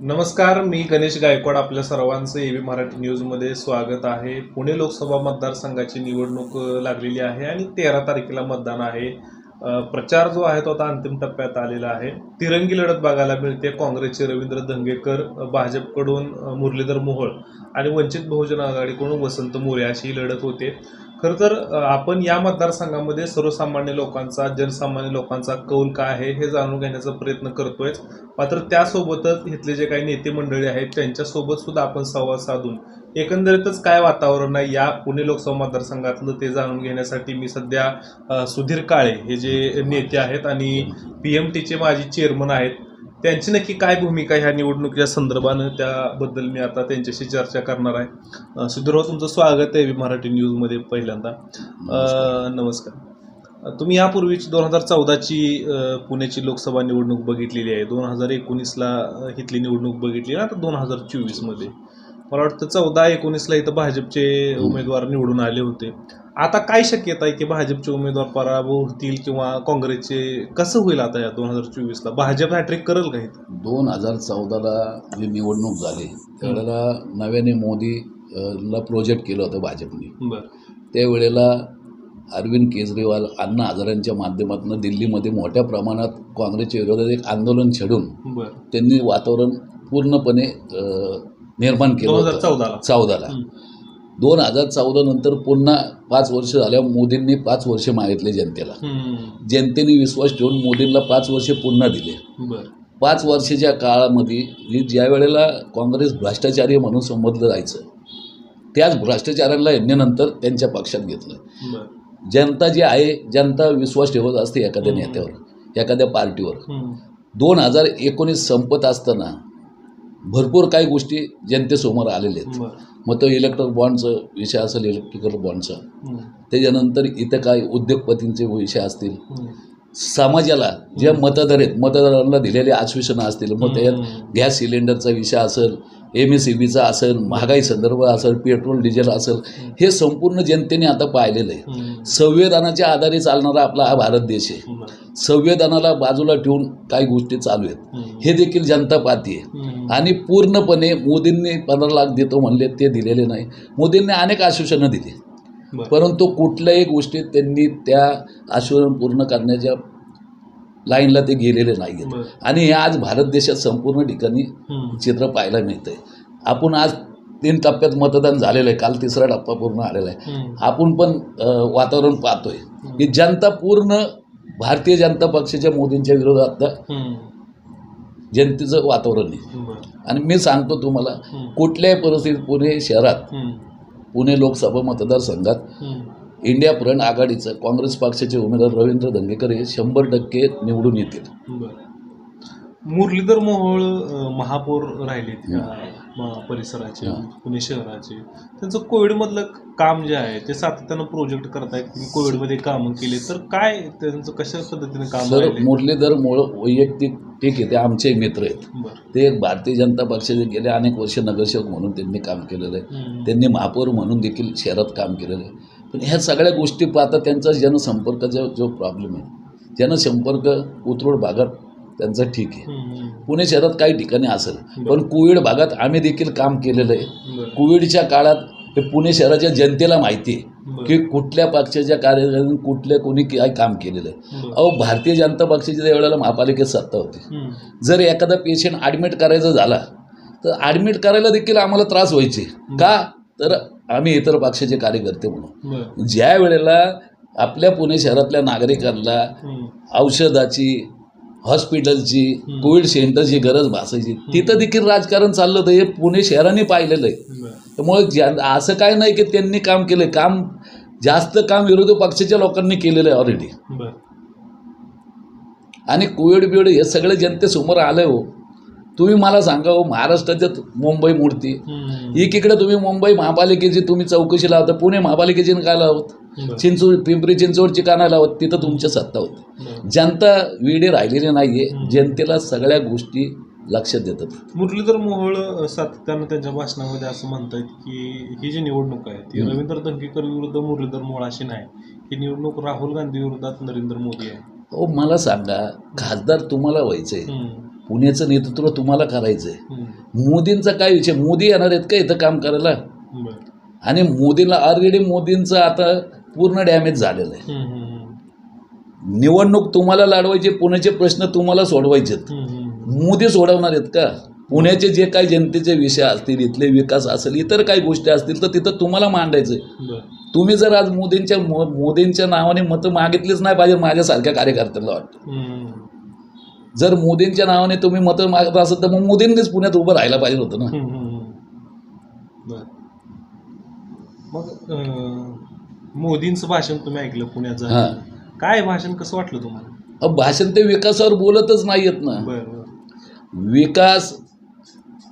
नमस्कार मी गणेश गायकवाड आपल्या सर्वांचं ए व्ही मराठी न्यूजमध्ये स्वागत आहे. पुणे लोकसभा मतदारसंघाची निवडणूक लागलेली आहे आणि तेरा तारखेला मतदान आहे. प्रचार जो आहे तो आता अंतिम टप्प्यात आलेला आहे. तिरंगी लढत बघायला मिळते. काँग्रेसचे रवींद्र धंगेकर भाजपकडून मुरलीधर मोहोळ आणि वंचित बहुजन आघाडीकडून वसंत मोरे अशी ही लढत होते. खरं तर आपण या मतदारसंघामध्ये सर्वसामान्य लोकांचा जनसामान्य लोकांचा कौल काय आहे हे जाणून घेण्याचा प्रयत्न करतोय मात्र त्यासोबतच इथले जे काही नेते मंडळी आहेत त्यांच्यासोबत सुद्धा आपण संवाद साधून. एकंदरीतच काय वातावरण आहे या पुणे लोकसभा मतदारसंघातलं ते जाणून घेण्यासाठी मी सध्या सुधीर काळे हे जे नेते आहेत आणि पी एम टीचे माजी चेअरमन आहेत त्यांची नक्की काय भूमिका ह्या निवडणुकीच्या संदर्भानं? त्याबद्दल मी आता त्यांच्याशी चर्चा करणार आहे. सुधीरराव तुमचं स्वागत आहे मराठी न्यूजमध्ये पहिल्यांदा. नमस्कार. तुम्ही यापूर्वीची दोन हजार चौदाची पुण्याची लोकसभा निवडणूक बघितलेली आहे. दोन हजार एकोणीसला इथली निवडणूक बघितली ना आता दोन हजार चोवीसमध्ये. मला वाटतं चौदा एकोणीसला इथं भाजपचे उमेदवार निवडून आले होते. आता काय शक्यता आहे की भाजपचे उमेदवार पराभव होतील किंवा काँग्रेसचे? कसं होईल आता या दोन हजार चोवीसला? भाजप हॅट्रिक करेल का इथं? दोन हजार चौदाला जी निवडणूक झाली त्यावेळेला नव्याने मोदी अ, ला प्रोजेक्ट केलं होतं भाजपने. बरं. त्यावेळेला अरविंद केजरीवाल अण्णा हजारांच्या माध्यमातून दिल्लीमध्ये मोठ्या प्रमाणात काँग्रेसच्या विरोधात एक आंदोलन छेडून बरं. त्यांनी वातावरण पूर्णपणे अ, निर्माण केलं दोन हजार होतं चौदाला. चौदाला दोन हजार चौदा नंतर पुन्हा पाच वर्ष झाल्या मोदींनी पाच वर्ष मागितले जनतेला. जनतेने विश्वास ठेवून मोदींना पाच वर्ष पुन्हा दिले. पाच वर्षाच्या काळामध्ये ही ज्या वेळेला काँग्रेस भ्रष्टाचारी म्हणून संबोधलं जायचं त्याच भ्रष्टाचाराला यांनी नंतर त्यांच्या पक्षात घेतलं. जनता जी आहे जनता विश्वास ठेवत असते एखाद्या नेत्यावर एखाद्या पार्टीवर. दोन हजार एकोणीस संपत असताना भरपूर काही गोष्टी जनतेसमोर आलेल्या आहेत. मग तो इलेक्ट्रिक बॉन्डचं विषय असेल इलेक्ट्रिकल बॉन्डचा. त्याच्यानंतर इथं काय उद्योगपतींचे विषय असतील. समाजाला जे मतदार आहेत मतदारांना दिलेली आश्वासनं असतील. मग त्याच्यात गॅस सिलेंडरचा विषय असेल एम एस सी बीचा असेल महागाई संदर्भ असेल पेट्रोल डिझेल असेल हे संपूर्ण जनतेने आता पाहिलेलं आहे. संविधानाच्या आधारे चालणारा आपला हा भारत देश आहे. संविधानाला बाजूला ठेवून काही गोष्टी चालू आहेत. हे देखील जनता पाहते हम्म. आणि पूर्णपणे मोदींनी पंधरा लाख देतो म्हणले ते दिलेले नाही मोदींनी अनेक आश्वासनं दिली. परंतु कुठल्याही गोष्टीत त्यांनी त्या आश्वासन पूर्ण करण्याच्या लाईनला ते गेलेले नाही बरं. आणि हे आज भारत देशात संपूर्ण ठिकाणी. चित्र पाहायला मिळतंय आपण आज तीन टप्प्यात मतदान झालेलं आहे काल तिसरा टप्पा पूर्ण आलेला आहे. आपण पण वातावरण पाहतोय की जनता पूर्ण भारतीय जनता पक्षाच्या मोदींच्या विरोधात. जनतेचं वातावरण आहे. आणि मी सांगतो तुम्हाला. कुठल्याही परिस्थितीत पुणे शहरात. पुणे लोकसभा मतदारसंघात. इंडिया फ्रंट आघाडीचं काँग्रेस पक्षाचे उमेदवार रवींद्र धंगेकर हे शंभर टक्के निवडून येतील. मुरलीधर मोहोळ महापौर म- परिसराचे. पुणे शहराचे. त्यांचं कोविडमधलं काम जे आहे ते सातत्यानं प्रोजेक्ट करतायत. कोविडमध्ये कामं केले तर काय त्यांचं कशा पद्धतीने काम सर राहिले? मुरलीधर मोळ वैयक्तिक ठीक आहे ते आमचे मित्र आहेत. ते एक भारतीय जनता पक्षाचे गेले अनेक वर्ष नगरसेवक म्हणून त्यांनी काम केलेलं आहे. त्यांनी महापौर म्हणून देखील शहरात काम केलेलं आहे. पण ह्या सगळ्या गोष्टी पाहता त्यांचा जनसंपर्काचा जो प्रॉब्लेम आहे जनसंपर्क उतरोड भागात त्यांचा ठीक आहे. पुणे शहरात काही ठिकाणी असेल पण कोविड भागात आम्ही देखील काम केलेलं आहे. कोविडच्या काळात हे पुणे शहराच्या जनतेला माहिती आहे. की कुठल्या पक्षाच्या कार्यालयाने कुठल्या कोणी काय काम केलेलं आहे. अहो भारतीय जनता पक्षाची त्यावेळेला महापालिकेत सत्ता होती. जर एखादा पेशंट ॲडमिट करायचा झाला तर ॲडमिट करायला देखील आम्हाला त्रास व्हायचे का तर आम्ही इतर पक्षाचे कार्यकर्ते म्हणून. ज्या वेळेला आपल्या पुणे शहरातल्या नागरिकांना. औषधाची हॉस्पिटलची कोविड सेंटरची गरज भासायची तिथं देखील राजकारण चाललं होतं हे पुणे शहराने पाहिलेलं आहे. त्यामुळे ज्या असं काय नाही की त्यांनी काम केलं काम जास्त काम विरोधी पक्षाच्या लोकांनी केलेलं आहे ऑलरेडी. आणि कोविड बिविड हे सगळं जनतेसमोर आलं हो तुम्ही मला सांगा हो महाराष्ट्राच्यात मुंबई मूर्ती. एकीकडे तुम्ही मुंबई महापालिकेची तुम्ही चौकशी लावता पुणे महापालिकेची काय लावत. चिंचवड पिंपरी चिंचवडची का नाही लावत तिथं तुमच्या सत्ता होती. जनता विडे राहिलेली नाही आहे जनतेला सगळ्या गोष्टी लक्षात देतात. मुरलीधर मोहोळ सातत्यानं त्यांच्या भाषणामध्ये असं म्हणतात की ही जी निवडणूक आहे ती रवींद्र दंगेकर विरुद्ध मुरलीधर मोहोळ अशी नाही. ही निवडणूक राहुल गांधी विरोधात नरेंद्र मोदी आहे. हो मला सांगा खासदार तुम्हाला व्हायचं आहे हम्म. पुण्याचं नेतृत्व तुम्हाला करायचं आहे. मोदींचा काय विषय मोदी येणार आहेत का इथं काम करायला. आणि मोदीला ऑलरेडी मोदींचं आता पूर्ण डॅमेज झालेलं आहे निवडणूक तुम्हाला लढवायचे पुण्याचे प्रश्न तुम्हाला सोडवायचे. मोदी सोडवणार आहेत का पुण्याचे जे काही जनतेचे विषय असतील इथले विकास असेल इतर काही गोष्टी असतील तर तिथं तुम्हाला मांडायचं. तुम्ही जर आज मोदींच्या मोदींच्या नावाने मतं मागितलीच नाही पाहिजे माझ्यासारख्या कार्यकर्त्याला वाटतं. जर मोदींच्या नावाने तुम्ही मतं मागत असाल तर मग मोदींनीच पुण्यात उभं राहायला पाहिजे होतं ना. मग मोदींचं भाषण तुम्ही ऐकलं हां. झालं. काय भाषण कसं वाटलं तुम्हाला? भाषण ते विकासावर बोलतच नाही येत ना विकास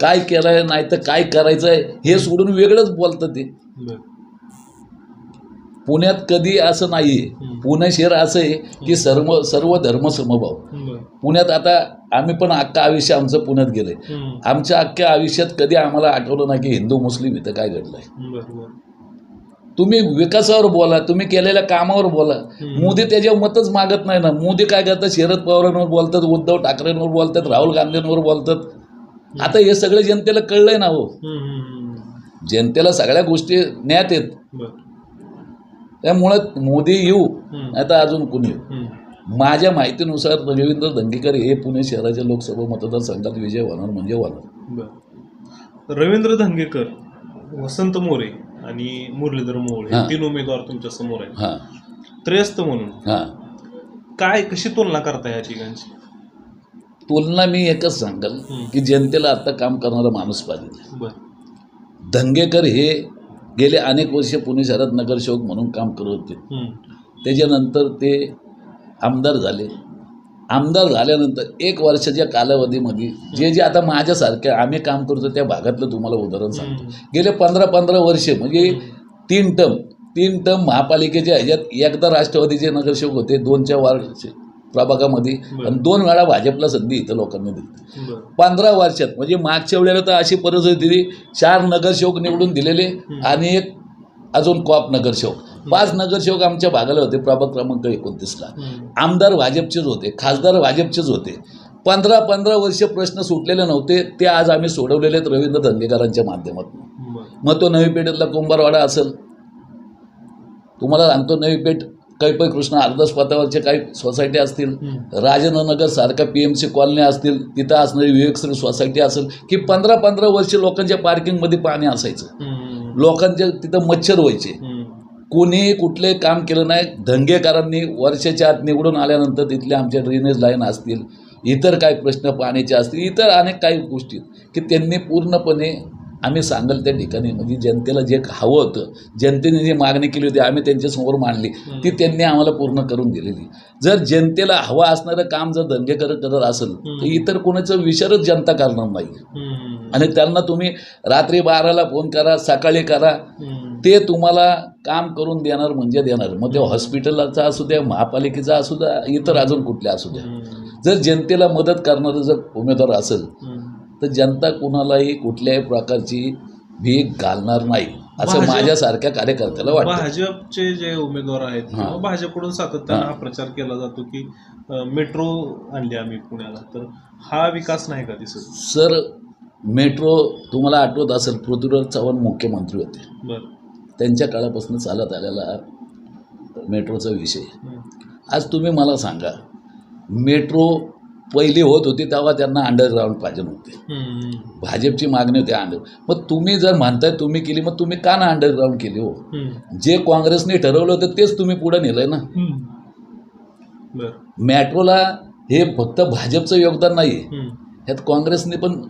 काय केलाय नाही तर काय करायचं आहे हे सोडून वेगळंच बोलतं ते. बरं. पुण्यात कधी असं नाही. पुणे शहर असं आहे की सर्व सर्व धर्म समभाव. पुण्यात आता आम्ही पण अख्खं आयुष्य आमचं पुण्यात गेलंय. आमच्या अख्ख्या आयुष्यात कधी आम्हाला आठवलं नाही की हिंदू मुस्लिम इथं काय घडलंय. तुम्ही विकासावर बोला तुम्ही केलेल्या कामावर बोला. मोदी त्याच्यावर मतच मागत नाही ना. मोदी काय करतात? शरद पवारांवर बोलतात उद्धव ठाकरेंवर बोलतात राहुल गांधींवर बोलतात. आता हे सगळं जनतेला कळलंय ना हो. जनतेला सगळ्या गोष्टी ज्ञात आहेत. त्यामुळं मोदी येऊ तर अजून कुणी येऊ. माझ्या माहितीनुसार रवींद्र दंगेकर हे पुणे शहराच्या लोकसभा मतदारसंघात विजय होणार म्हणजे होणार. रवींद्र धंगेकर वसंत मोरे आणि मुरलीधर हे हां. तीन उमेदवार तुमच्यासमोर आहेत. हां. त्रयस्थ म्हणून. हां. काय कशी तुलना करता या ठिकाणची तुलना मी एकच सांगाल. की जनतेला आता काम करणारा माणूस पाहिजे. बर. धंगेकर हे गेले अनेक वर्ष पुणे शहरात नगरसेवक म्हणून काम करत होते. त्याच्यानंतर ते आमदार झाले आमदार झाल्यानंतर एक वर्षाच्या कालावधीमध्ये जे जे आता माझ्यासारख्या आम्ही काम करतो त्या भागातलं तुम्हाला उदाहरण सांगतो. गेले पंधरा पंधरा वर्षे म्हणजे तीन टर्म तीन टर्म महापालिकेच्या ह्याच्यात एकदा राष्ट्रवादीचे नगरसेवक होते दोनच्या वार्डचे प्रभागामध्ये. आणि दोन वेळा भाजपला संधी इथं लोकांनी दिली. पंधरा वर्षात म्हणजे मागच्या वेळेला तर अशी परिस्थिती होती, चार नगरसेवक निवडून दिलेले आणि एक अजून कॉप नगरसेवक. पाच नगरसेवक आमच्या भागाला होते प्रभाग क्रमांक एकोणतीसला. आमदार भाजपचेच होते खासदार भाजपचेच होते. पंधरा पंधरा वर्ष प्रश्न सुटलेले नव्हते ते आज आम्ही सोडवलेले आहेत रवींद्र धंगेकरांच्या माध्यमातून. मग तो नवी पेठेतला कुंभारवाडा असेल. तुम्हाला सांगतो नवी पेठ कैपय कृष्ण अर्धस पथावरचे काही सोसायटी असतील. राजेंद्रनगर सारख्या पी एम सी कॉलनी असतील तिथं असणारी विवेकश्री सोसायटी असेल की पंधरा पंधरा वर्ष लोकांच्या पार्किंगमध्ये पाणी असायचं. लोकांच्या तिथं मच्छर व्हायचे. कोणीही कुठले काम केलं नाही धंगेकरांनी वर्षाच्या आत निवडून आल्यानंतर तिथले आमच्या ड्रेनेज लाईन असतील इतर काय प्रश्न पाण्याचे असतील इतर अनेक काही गोष्टी की त्यांनी पूर्णपणे आम्ही सांगल त्या ठिकाणी म्हणजे जनतेला जे हवं होतं जनतेने जी मागणी केली होती आम्ही त्यांच्यासमोर मांडली. ती त्यांनी आम्हाला पूर्ण करून दिलेली. जर जनतेला हवं असणारं काम जर दंगेकर करत असेल तर इतर कोणाचं विचारच जनता करणार नाही. आणि त्यांना तुम्ही रात्री बाराला फोन करा सकाळी करा. ते तुम्हाला काम करून देणार म्हणजे देणार. मग ते हॉस्पिटलचा असू द्या महापालिकेचा असू द्या इतर अजून कुठल्या असू द्या. जर जनतेला मदत करणारं जर उमेदवार असेल. तर जनता कुणालाही कुठल्याही प्रकारची भीक घालणार नाही असं भाजप- माझ्यासारख्या कार्यकर्त्याला वाटतं. भाजपचे जे उमेदवार आहेत किंवा भाजपकडून सातत्यानं हा. प्रचार केला जातो की अं, मेट्रो आणली आम्ही पुण्याला. तर हा विकास नाही का दिसत? सर मेट्रो तुम्हाला आठवत असेल पृथ्वीराज चव्हाण मुख्यमंत्री होते. बर. त्यांच्या काळापासून चालत आलेला मेट्रोचा विषय. आज तुम्ही मला सांगा मेट्रो पहिली होत होती तेव्हा त्यांना अंडरग्राऊंड पाहिजे नव्हते. भाजपची मागणी होती अंडर मग तुम्ही जर म्हणताय तुम्ही केली मग तुम्ही का ना अंडरग्राऊंड केली हो. जे काँग्रेसने ठरवलं होतं तेच तुम्ही पुढे नेलंय ना. मेट्रोला हे फक्त भाजपचं योगदान नाही. ह्यात काँग्रेसने पण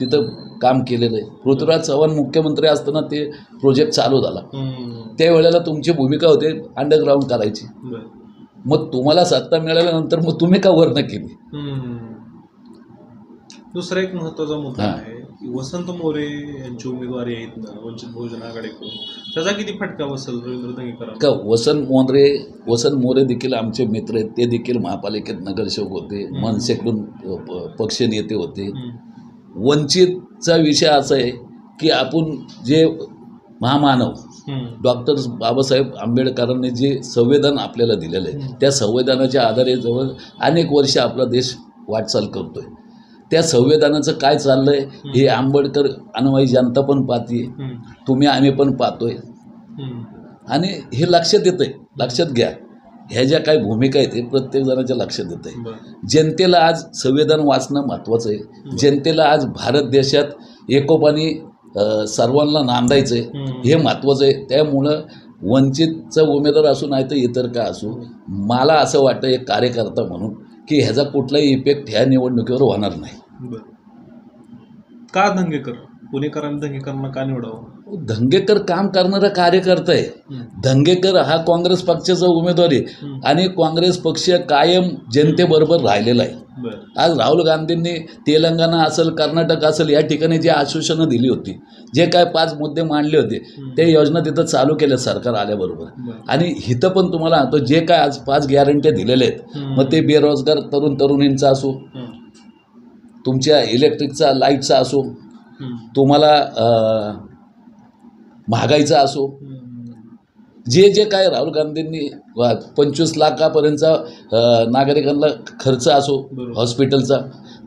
तिथं काम केलेलं आहे. पृथ्वीराज चव्हाण मुख्यमंत्री असताना ते प्रोजेक्ट चालू झाला. त्यावेळेला तुमची भूमिका होते अंडरग्राऊंड करायची. मग तुम्हाला सत्ता मिळाल्यानंतर मग तुम्ही का वर्ण केली. दुसरा एक महत्त्वाचा मुद्दा. आहे की वसंत मोरे यांची उमेदवारी आहेत ना वंचित बहुजन आघाडीकडून त्याचा किती फटका बसेल रवींद्र का वसंत मोरे वसंत मोरे देखील आमचे मित्र आहेत. ते देखील महापालिकेत नगरसेवक होते. मनसेकडून पक्ष नेते होते. वंचितचा विषय असा आहे की आपण जे महामानव. डॉक्टर बाबासाहेब आंबेडकरांनी जे संविधान आपल्याला दिलेलं आहे त्या संविधानाच्या आधारे जवळ अनेक वर्ष आपला देश वाटचाल करतोय. त्या संविधानाचं काय चाललंय हे आंबेडकर अनुयायी जनता पण पाहते. तुम्ही आम्ही पण पाहतोय. आणि हे लक्षात येतंय लक्षात घ्या. ह्या ज्या काही भूमिका आहेत हे प्रत्येक जणाच्या लक्षात येत आहे जनतेला आज संविधान वाचणं महत्त्वाचं आहे. जनतेला आज भारत देशात एकोपाने सर्वांना नांदायचं आहे. हे महत्त्वाचं आहे त्यामुळं वंचितचा उमेदवार असू नाही तर इतर का असू मला असं वाटतं एक कार्यकर्ता म्हणून की ह्याचा कुठलाही इफेक्ट ह्या निवडणुकीवर होणार नाही. का दंगेकर? पुणेकरांनी दंगेकरांना का निवडावं धंगेकर काम करणारा कार्यकर्ता आहे हम्म. धंगेकर हा काँग्रेस पक्षाचा उमेदवार आहे हम्म. आणि काँग्रेस पक्ष कायम जनतेबरोबर राहिलेला आहे बर आज राहुल गांधींनी तेलंगणा असेल कर्नाटक असेल या ठिकाणी जी आश्वासनं दिली होती जे काय पाच मुद्दे मांडले होते त्या योजना तिथं चालू केल्या सरकार आल्याबरोबर बर आणि इथं पण तुम्हाला सांगतो जे काय आज पाच गॅरंट्या दिलेल्या आहेत हम्म. मग ते बेरोजगार तरुण तरुणींचा असो हम्म. तुमच्या इलेक्ट्रिकचा लाईटचा असो. तुम्हाला महागाईचा असो. जे जे काय राहुल गांधींनी पंचवीस लाखापर्यंतचा नागरिकांना खर्च असो. हॉस्पिटलचा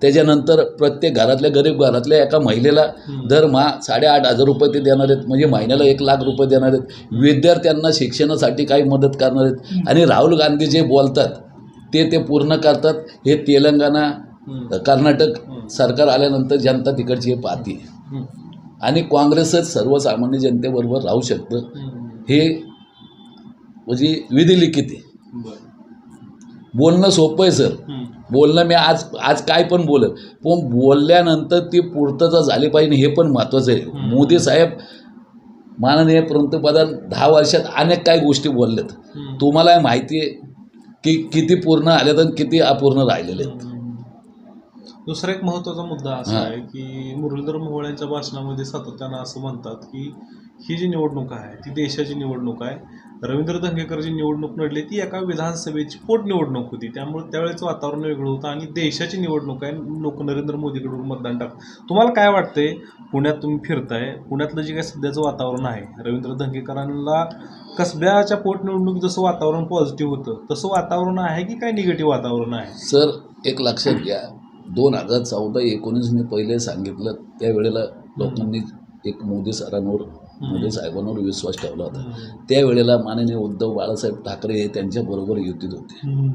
त्याच्यानंतर प्रत्येक घरातल्या गरीब घरातल्या एका महिलेला दरमहा साडेआठ हजार रुपये ते देणार आहेत. म्हणजे महिन्याला एक लाख रुपये देणार आहेत. विद्यार्थ्यांना शिक्षणासाठी काही मदत करणार आहेत. आणि राहुल गांधी जे बोलतात ते ते पूर्ण करतात. हे तेलंगणा. कर्नाटक सरकार आल्यानंतर जनता तिकडची हे पाहते. आणि काँग्रेसच सर्वसामान्य जनतेबरोबर राहू शकतं. हे म्हणजे विधिलिखित आहे. बोलणं सोपं आहे सर. बोलणं मी आज आज काय पण बोलत पण बोलल्यानंतर ती पूर्तता झाली पाहिजे हे पण महत्त्वाचं आहे. मोदी साहेब माननीय पंतप्रधान दहा वर्षात अनेक काही गोष्टी बोलल्यात तुम्हाला माहिती आहे की किती पूर्ण आल्यात आणि किती अपूर्ण राहिलेले आहेत. दुसरा एक महत्त्वाचा मुद्दा असा. आहे की मुरलीधर मोहोळ यांच्या भाषणामध्ये सातत्यानं असं म्हणतात की ही जी निवडणूक आहे ती देशाची निवडणूक आहे. रवींद्र धंगेकर जी निवडणूक लढली ती एका विधानसभेची पोटनिवडणूक होती. त्यामुळे त्यावेळेचं वातावरण वेगळं होतं आणि देशाची निवडणूक आहे. लोक नरेंद्र मोदीकडून मतदान टाक तुम्हाला काय वाटतंय? पुण्यात तुम्ही फिरताय. पुण्यातलं जे काही सध्याचं वातावरण आहे रवींद्र धंगेकरांना कसब्याच्या पोटनिवडणूक जसं वातावरण पॉझिटिव्ह होतं तसं वातावरण आहे की काय निगेटिव्ह वातावरण आहे? सर एक लक्षात घ्या. दोन हजार चौदा एकोणीस मी पहिले सांगितलं त्यावेळेला लोकांनी एक मोदी सरांवर मोदी साहेबांवर विश्वास ठेवला होता. त्यावेळेला माननीय उद्धव बाळासाहेब ठाकरे हे त्यांच्याबरोबर युतीत होते.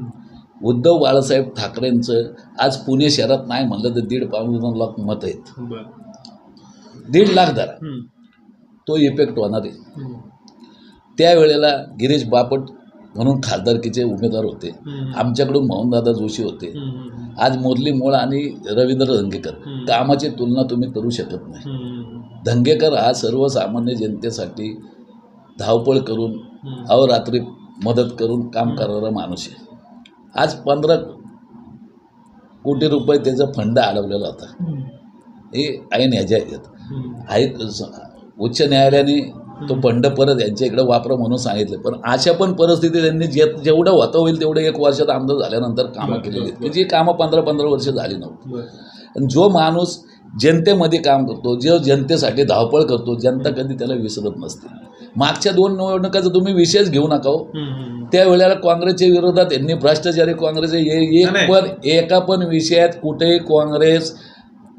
उद्धव बाळासाहेब ठाकरेंचं आज पुणे शहरात नाही म्हणलं तर दीड पाऊण लाख मत आहेत. दीड लाख धरा. तो इफेक्ट होणार आहे. त्यावेळेला गिरीश बापट म्हणून खासदारकीचे उमेदवार होते. आमच्याकडून मोहनदादा जोशी होते. आज मुरली मोळ आणि रवींद्र धंगेकर. कामाची तुलना तुम्ही करू शकत नाही. धंगेकर हा सर्वसामान्य जनतेसाठी धावपळ करून हम्म. अहोरात्री मदत करून काम करणारा माणूस आहे आज पंधरा कोटी रुपये त्याचा फंड अडवलेला होता. हे ऐन ह्याच्या आहेत उच्च न्यायालयाने तो फंड परत यांच्या इकडे वापरा म्हणून सांगितलं. पण अशा पण परिस्थिती त्यांनी जे जेवढं होता होईल तेवढं एक वर्षात आमदार झाल्यानंतर कामं केलेली आहेत. बरं, की जी कामं पंधरा पंधरा वर्ष झाली नव्हती. आणि जो माणूस जनतेमध्ये काम करतो जो जनतेसाठी धावपळ करतो जनता कधी त्याला विसरत नसते. मागच्या दोन निवडणुकाचा तुम्ही विषयच घेऊ नका हो. हम्म. त्यावेळेला काँग्रेसच्या विरोधात यांनी भ्रष्टाचारी काँग्रेस हे नाही, एक. पण एका पण विषयात कुठेही काँग्रेस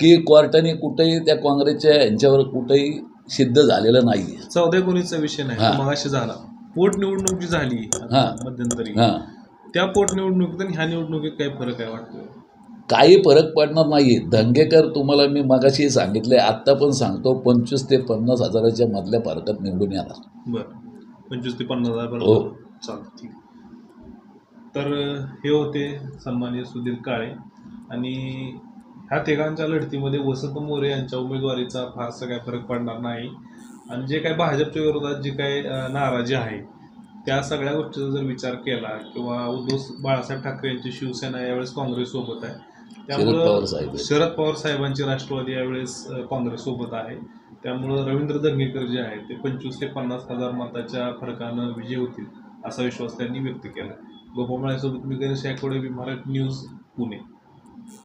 की कोर्टाने कुठेही त्या काँग्रेसच्या यांच्यावर कुठेही सिद्ध झालेलं नाही चौदा एकोणीसचा विषय नाही हा. मगाशी झाला. पोटनिवडणूक जी झाली हा. मध्यंतरी हां. त्या पोटनिवडणुकीत आणि ह्या निवडणुकीत काय फरक आहे वाटतो काही फरक पडणार नाही दंगेकर तुम्हाला मी मगाशी सांगितले आत्ता पण सांगतो पंचवीस ते पन्नास हजाराच्या मधल्या फरकात निवडून येणार. बर. पंचवीस ते पन्नास हजार हो. चालतं ठीक. तर हे होते सन्माननीय सुधीर काळे आणि ह्या तिघांच्या लढतीमध्ये वसंत मोरे यांच्या उमेदवारीचा फारसा काय फरक पडणार नाही. आणि जे काय भाजपच्या विरोधात जी काय नाराजी आहे त्या सगळ्या गोष्टीचा जर विचार केला किंवा उद्धव बाळासाहेब ठाकरे यांची शिवसेना यावेळेस काँग्रेस सोबत आहे आहेत. शरद पवार साहेबांची राष्ट्रवादी यावेळेस अ, काँग्रेस सोबत आहे. त्यामुळं रवींद्र दंगेकर जे आहेत ते पंचवीस ते पन्नास हजार मताच्या फरकानं विजय होतील असा विश्वास त्यांनी व्यक्त केला. गोपामाळ्यासोबत मी गणेश याकोडे मराठी न्यूज पुणे.